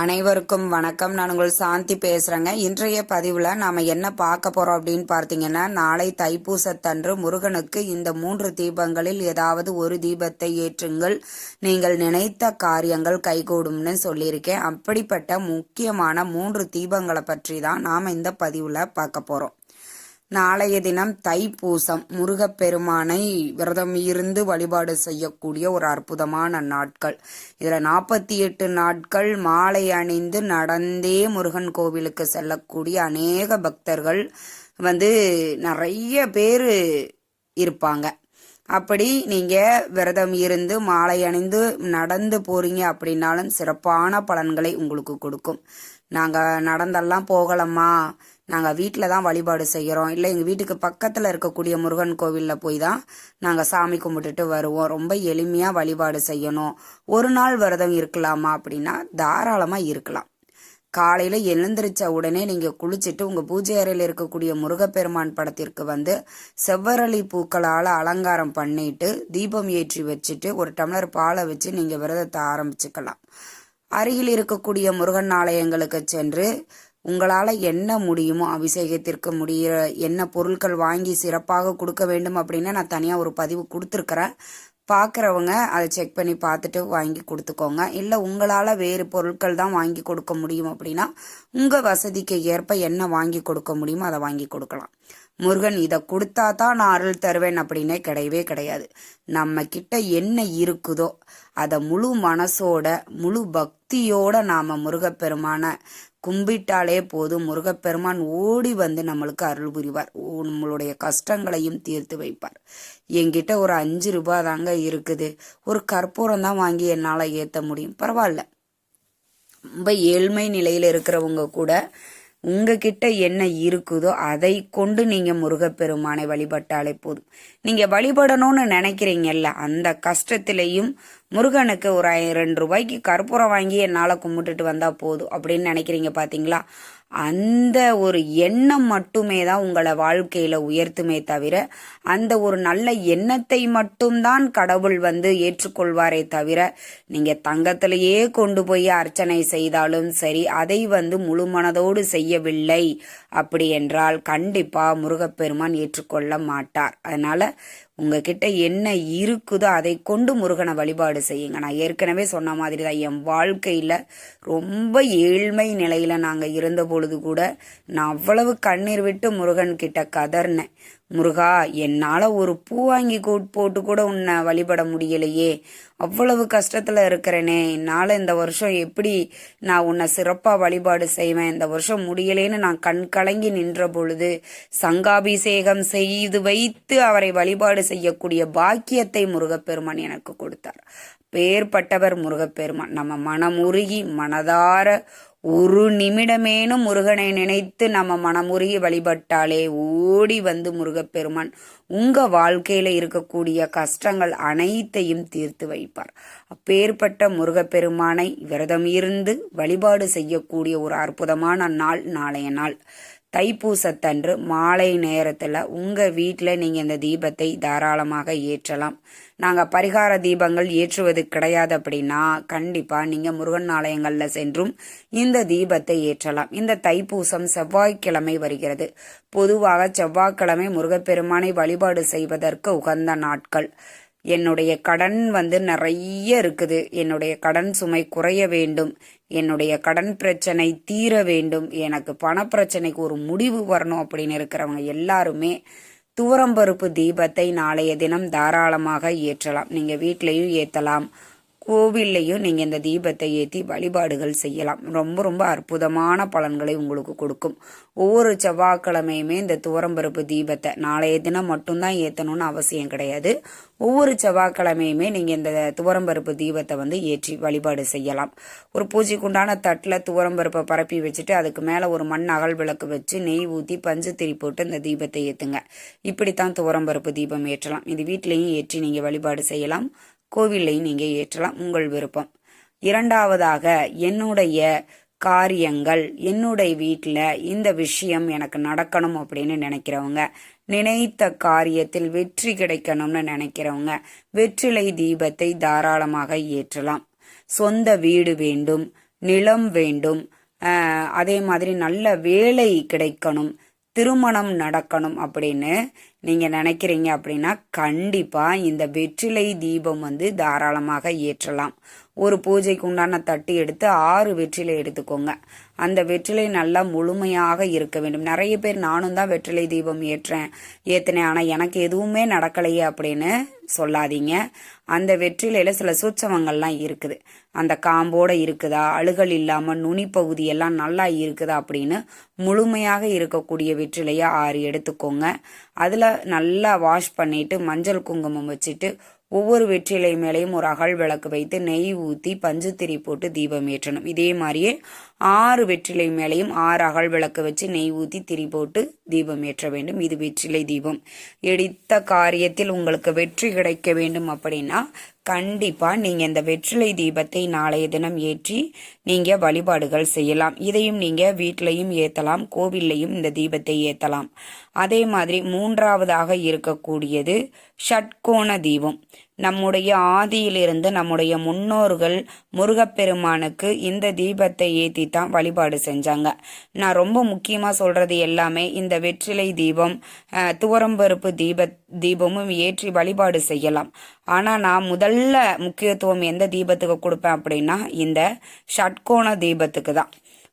அனைவருக்கும் வணக்கம். நான் உங்கள் சாந்தி பேசுறேங்க. இன்றைய பதிவுல நாம என்ன பார்க்க போறோம் அப்படின்னு பார்த்தீங்கன்னா நாளை தைப்பூசத்தன்று முருகனுக்கு இந்த மூன்று தீபங்களில் ஏதாவது ஒரு தீபத்தை ஏற்றுங்கள். நீங்கள் நினைத்த காரியங்கள் கைகூடும்னு சொல்லியிருக்கேன். அப்படிப்பட்ட முக்கியமான மூன்று தீபங்களை பற்றி தான் நாம இந்த பதிவுல பார்க்க போறோம். நாளைய தினம் தைப்பூசம். முருகப்பெருமானை விரதம் இருந்து வழிபாடு செய்யக்கூடிய ஒரு அற்புதமான நாட்கள். இதில் நாற்பத்தி எட்டு நாட்கள் மாலை அணிந்து நடந்தே முருகன் கோவிலுக்கு செல்லக்கூடிய அநேக பக்தர்கள் வந்து நிறைய பேர் இருப்பாங்க. அப்படி நீங்கள் விரதம் இருந்து மாலை அணிந்து நடந்து போறீங்க அப்படின்னாலும் சிறப்பான பலன்களை உங்களுக்கு கொடுக்கும். நாங்கள் நடந்தெல்லாம் போகலம்மா. நாங்கள் வீட்டில் தான் வழிபாடு செய்கிறோம் இல்லை எங்கள் வீட்டுக்கு பக்கத்தில் இருக்கக்கூடிய முருகன் கோவிலில் போய் தான் நாங்கள் சாமி கும்பிட்டுட்டு வருவோம். ரொம்ப எளிமையாக வழிபாடு செய்யணும். ஒரு நாள் விரதம் இருக்கலாமா அப்படின்னா தாராளமாக இருக்கலாம். காலையில் எழுந்திரிச்ச உடனே நீங்கள் குளிச்சுட்டு உங்கள் பூஜை அறையில் இருக்கக்கூடிய முருகப்பெருமான் படத்திற்கு வந்து செவ்வரளி பூக்களால் அலங்காரம் பண்ணிட்டு தீபம் ஏற்றி வச்சுட்டு ஒரு டம்ளர் பாலை வச்சு நீங்கள் விரதத்தை ஆரம்பிச்சுக்கலாம். அருகில் இருக்கக்கூடிய முருகன் ஆலயங்களுக்கு சென்று உங்களால் என்ன முடியுமோ அபிஷேகத்திற்கு முடிய என்ன பொருட்கள் வாங்கி சிறப்பாக கொடுக்க வேண்டும் அப்படின்னா நான் தனியாக ஒரு பதிவு கொடுத்துருக்குறேன். பார்க்குறவங்க அதை செக் பண்ணி பார்த்துட்டு வாங்கி கொடுத்துக்கோங்க. இல்லை உங்களால் வேறு பொருட்கள் தான் வாங்கி கொடுக்க முடியும் அப்படின்னா உங்கள் வசதிக்கு ஏற்ப என்ன வாங்கி கொடுக்க முடியுமோ அதை வாங்கி கொடுக்கலாம். முருகன் இதை கொடுத்தா தான் நான் அருள் தருவேன் அப்படின்னே கிடையவே கிடையாது. நம்ம கிட்ட என்ன இருக்குதோ அதை முழு மனசோட முழு பக்தியோட நாம முருகப்பெருமான கும்பிட்டாலே போதும். முருகப்பெருமான் ஓடி வந்து நம்மளுக்கு அருள் புரிவார். நம்மளுடைய கஷ்டங்களையும் தீர்த்து வைப்பார். என்கிட்ட ஒரு அஞ்சு ரூபாய் தாங்க இருக்குது. ஒரு கற்பூரம் தான் வாங்கி என்னால் ஏற்ற முடியும். பரவாயில்ல. ரொம்ப ஏழ்மை நிலையில் இருக்கிறவங்க கூட உங்ககிட்ட என்ன இருக்குதோ அதை கொண்டு நீங்க முருகப்பெருமானை வழிபட்டாலே போதும். நீங்க வழிபடணும்னு நினைக்கிறீங்கல்ல அந்த கஷ்டத்திலையும் முருகனுக்கு ஒரு ரெண்டு ரூபாய்க்கு கற்பூரம் வாங்கி என்னால் கும்பிட்டுட்டு வந்தா போதும் அப்படின்னு நினைக்கிறீங்க பாத்தீங்களா? அந்த ஒரு எண்ணம் மட்டுமே தான் உங்களை வாழ்க்கையில உயர்த்துமே தவிர அந்த ஒரு நல்ல எண்ணத்தை மட்டும்தான் கடவுள் வந்து ஏற்றுக்கொள்வாரே தவிர நீங்க தங்கத்திலேயே கொண்டு போய் அர்ச்சனை செய்தாலும் சரி அதை வந்து முழு மனதோடு செய்யவில்லை அப்படி என்றால் கண்டிப்பா முருகப்பெருமான் ஏற்றுக்கொள்ள மாட்டார். அதனால உங்ககிட்ட என்ன இருக்குதோ அதை கொண்டு முருகனை வழிபாடு செய்யுங்க. நான் ஏற்கனவே சொன்ன மாதிரி தான் என் வாழ்க்கையில் ரொம்ப ஏழ்மை நிலையில் நாங்கள் இருந்த பொழுது கூட நான் அவ்வளவு கண்ணீர் விட்டு முருகன் கிட்ட கதர்னேன். முருகா என்னால் ஒரு பூ வாங்கி போட்டு கூட உன்னை வழிபட முடியலையே. அவ்வளவு கஷ்டத்தில் இருக்கிறேனே. என்னால் இந்த வருஷம் எப்படி நான் உன்னை சிறப்பாக வழிபாடு செய்வேன்? இந்த வருஷம் முடியலேன்னு நான் கண் கலங்கி நின்ற பொழுது சங்காபிஷேகம் செய்து வைத்து அவரை வழிபாடு செய்யக்கூடிய பாக்கியத்தை முருகப்பெருமான் எனக்கு கொடுத்தார். பேர்பட்டவர் முருகப்பெருமான். நம்ம மனமுருகி மனதார ஒரு நிமிடமேனும் முருகனை நினைத்து நம்ம மனமுருகி வழிபட்டாலே ஓடி வந்து முருகப்பெருமான் உங்க வாழ்க்கையில இருக்கக்கூடிய கஷ்டங்கள் அனைத்தையும் தீர்த்து வைப்பார். அப்பேற்பட்ட முருகப்பெருமானை விரதம் இருந்து வழிபாடு செய்யக்கூடிய ஒரு அற்புதமான நாள் நாளைய நாள். தைப்பூசத்தன்று மாலை நேரத்தில் உங்கள் வீட்டில் நீங்கள் இந்த தீபத்தை தாராளமாக ஏற்றலாம். நாங்கள் பரிகார தீபங்கள் ஏற்றுவது கிடையாது அப்படின்னா கண்டிப்பாக நீங்கள் முருகன் ஆலயங்களில் சென்றும் இந்த தீபத்தை ஏற்றலாம். இந்த தைப்பூசம் செவ்வாய்க்கிழமை வருகிறது. பொதுவாக செவ்வாய்க்கிழமை முருகப்பெருமானை வழிபாடு செய்வதற்கு உகந்த நாட்கள். என்னுடைய கடன் வந்து நிறைய இருக்குது. என்னுடைய கடன் சுமை குறைய வேண்டும். என்னுடைய கடன் பிரச்சனை தீர வேண்டும். எனக்கு பணப்பிரச்சனைக்கு ஒரு முடிவு வரணும் அப்படின்னு இருக்கிறவங்க எல்லாருமே துவரம்பருப்பு தீபத்தை நாளைய தினம் தாராளமாக ஏற்றலாம். நீங்கள் வீட்லேயும் ஏற்றலாம் கோவில்லையும் நீங்கள் இந்த தீபத்தை ஏற்றி வழிபாடுகள் செய்யலாம். ரொம்ப ரொம்ப அற்புதமான பலன்களை உங்களுக்கு கொடுக்கும். ஒவ்வொரு செவ்வாய்க்கிழமையுமே இந்த துவரம்பருப்பு தீபத்தை நாளைய தினம் மட்டும்தான் ஏற்றணும்னு அவசியம் கிடையாது. ஒவ்வொரு செவ்வாய்க்கிழமையுமே நீங்கள் இந்த துவரம்பருப்பு தீபத்தை வந்து ஏற்றி வழிபாடு செய்யலாம். ஒரு பூஜைக்குண்டான தட்டில் துவரம்பருப்பை பரப்பி வச்சுட்டு அதுக்கு மேலே ஒரு மண் அகல் விளக்கு வச்சு நெய் ஊற்றி பஞ்சு திரி போட்டு இந்த தீபத்தை ஏற்றுங்க இப்படித்தான் துவரம்பருப்பு தீபம் ஏற்றலாம். இது வீட்லேயும் ஏற்றி நீங்கள் வழிபாடு செய்யலாம். கோவிலை நீங்கள் ஏற்றலாம். உங்கள் விருப்பம். இரண்டாவதாக என்னுடைய காரியங்கள் என்னுடைய வீட்டில் இந்த விஷயம் எனக்கு நடக்கணும் அப்படின்னு நினைக்கிறவங்க நினைத்த காரியத்தில் வெற்றி கிடைக்கணும்னு நினைக்கிறவங்க வெற்றிலை தீபத்தை தாராளமாக ஏற்றலாம். சொந்த வீடு வேண்டும் நிலம் வேண்டும் அதே மாதிரி நல்ல வேலை கிடைக்கணும் திருமணம் நடக்கணும் அப்படின்னு நீங்கள் நினைக்கிறீங்க அப்படின்னா கண்டிப்பாக இந்த வெற்றிலை தீபம் வந்து தாராளமாக ஏற்றலாம். ஒரு பூஜைக்கு உண்டான தட்டு எடுத்து ஆறு வெற்றிலை எடுத்துக்கோங்க. அந்த வெற்றிலை நல்லா முழுமையாக இருக்க வேண்டும். நிறைய பேர் நானும் தான் வெற்றிலை தீபம் ஏற்றேன் ஏத்தினேன். ஆனால் எனக்கு எதுவுமே நடக்கலையே அப்படின்னு சொல்லாதீங்க. அந்த வெற்றிலையில சில சூட்சமங்கள்லாம் இருக்குது. அந்த காம்போட இருக்குதா? அழுகல் இல்லாம நுனி பகுதி எல்லாம் நல்லா இருக்குதா அப்படின்னு முழுமையாக இருக்கக்கூடிய வெற்றிலையை ஆறு எடுத்துக்கோங்க. அதுல நல்லா வாஷ் பண்ணிட்டு மஞ்சள் குங்குமம் வச்சுட்டு ஒவ்வொரு வெற்றிலை மேலேயும் ஒரு அகல் விளக்கு வைத்து நெய் ஊற்றி பஞ்சுத்திரி போட்டு தீபம் ஏற்றணும். இதே மாதிரியே ஆறு வெற்றிலை மேலேயும் ஆறு அகல் விளக்கு வச்சு நெய் ஊற்றி திரி போட்டு தீபம் ஏற்ற வேண்டும். இது வெற்றிலை தீபம். எடுத்த காரியத்தில் உங்களுக்கு வெற்றி கிடைக்க வேண்டும் அப்படின்னா கண்டிப்பாக நீங்கள் இந்த வெற்றிலை தீபத்தை நாளைய தினம் ஏற்றி நீங்கள் வழிபாடுகள் செய்யலாம். இதையும் நீங்கள் வீட்டிலையும் ஏற்றலாம் கோவில்லையும் இந்த தீபத்தை ஏற்றலாம் அதே மாதிரி மூன்றாவதாக இருக்கக்கூடியது ஷட்கோண தீபம். நம்முடைய ஆதியிலிருந்து நம்முடைய முன்னோர்கள் முருகப்பெருமானுக்கு இந்த தீபத்தை ஏத்தி தான் வழிபாடு செஞ்சாங்க. நான் ரொம்ப முக்கியமாக சொல்றது எல்லாமே இந்த வெற்றிலை தீபம் துவரம்பருப்பு தீப தீபமும் ஏற்றி வழிபாடு செய்யலாம். ஆனால் நான் முதல்ல முக்கியத்துவம் எந்த தீபத்துக்கு கொடுப்பேன் அப்படின்னா இந்த ஷட்கோண தீபத்துக்கு தான்.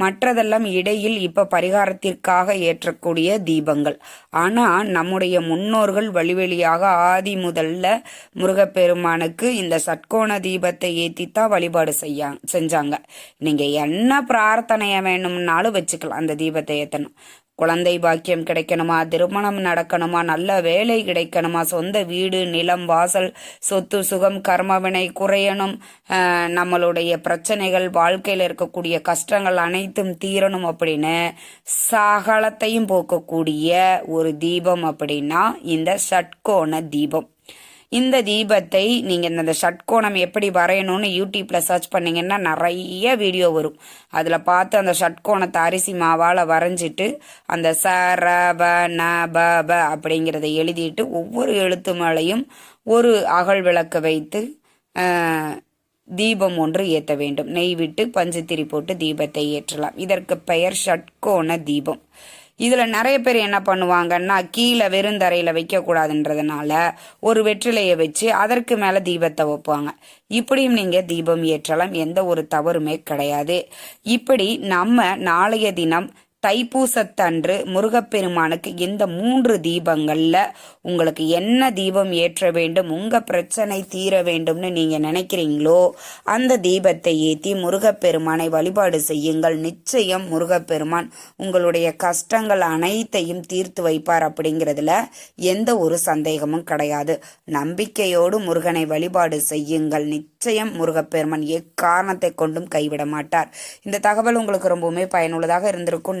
மற்றதெல்லாம் இடையில் இப்ப பரிகாரத்திற்காக ஏற்றக்கூடிய தீபங்கள். ஆனா நம்முடைய முன்னோர்கள் வழிவெளியாக ஆதி முதல்ல முருகப்பெருமானுக்கு இந்த சட்கோண தீபத்தை ஏத்தித்தான் வழிபாடு செய்யா செஞ்சாங்க. நீங்க என்ன பிரார்த்தனைய வேணும்னாலும் வச்சுக்கலாம். அந்த தீபத்தை ஏத்தணும். குழந்தை பாக்கியம் கிடைக்கணுமா? திருமணம் நடக்கணுமா? நல்ல வேலை கிடைக்கணுமா? சொந்த வீடு நிலம் வாசல் சொத்து சுகம் கர்மவினை குறையணும். நம்மளுடைய பிரச்சனைகள் வாழ்க்கையில் இருக்கக்கூடிய கஷ்டங்கள் அனைத்தும் தீரணும் அப்படின்னு சகலத்தையும் போக்கக்கூடிய ஒரு தீபம் அப்படின்னா இந்த சட்கோண தீபம். இந்த தீபத்தை நீங்கள் இந்த ஷட்கோணம் எப்படி வரையணும்னு யூடியூப்பில் சர்ச் பண்ணிங்கன்னா நிறைய வீடியோ வரும். அதில் பார்த்து அந்த ஷட்கோணத்தை அரிசி மாவால் வரைஞ்சிட்டு அந்த ச ர ப ந ப ப அப்படிங்கிறத எழுதிட்டு ஒவ்வொரு எழுத்து மேலையும் ஒரு அகல் விளக்கு வைத்து தீபம் ஒன்று ஏற்ற வேண்டும். நெய் விட்டு பஞ்சுத்திரி போட்டு தீபத்தை ஏற்றலாம். இதற்கு பெயர் ஷட்கோண தீபம். இதுல நிறைய பேர் என்ன பண்ணுவாங்கன்னா கீழே வெறுந்தரையில் வைக்கக்கூடாதுன்றதுனால ஒரு வெற்றிலையை வச்சு அதற்கு மேல தீபத்தை வைப்பாங்க. இப்படியும் நீங்கள் தீபம் ஏற்றலாம். எந்த ஒரு தவறுமே கிடையாது. இப்படி நம்ம நாளைய தினம் தைப்பூசத்தன்று முருகப்பெருமானுக்கு இந்த மூன்று தீபங்கள்ல உங்களுக்கு என்ன தீபம் ஏற்ற வேண்டும் உங்க பிரச்சனை தீர வேண்டும்னு நீங்க நினைக்கிறீங்களோ அந்த தீபத்தை ஏற்றி முருகப்பெருமானை வழிபாடு செய்யுங்கள். நிச்சயம் முருகப்பெருமான் உங்களுடைய கஷ்டங்கள் அனைத்தையும் தீர்த்து வைப்பார் அப்படிங்கிறதுல எந்த ஒரு சந்தேகமும் கிடையாது. நம்பிக்கையோடு முருகனை வழிபாடு செய்யுங்கள். நிச்சயம் முருகப்பெருமான் எக்காரணத்தை கொண்டும் கைவிட மாட்டார். இந்த தகவல் உங்களுக்கு ரொம்பவுமே பயனுள்ளதாக இருந்திருக்கும்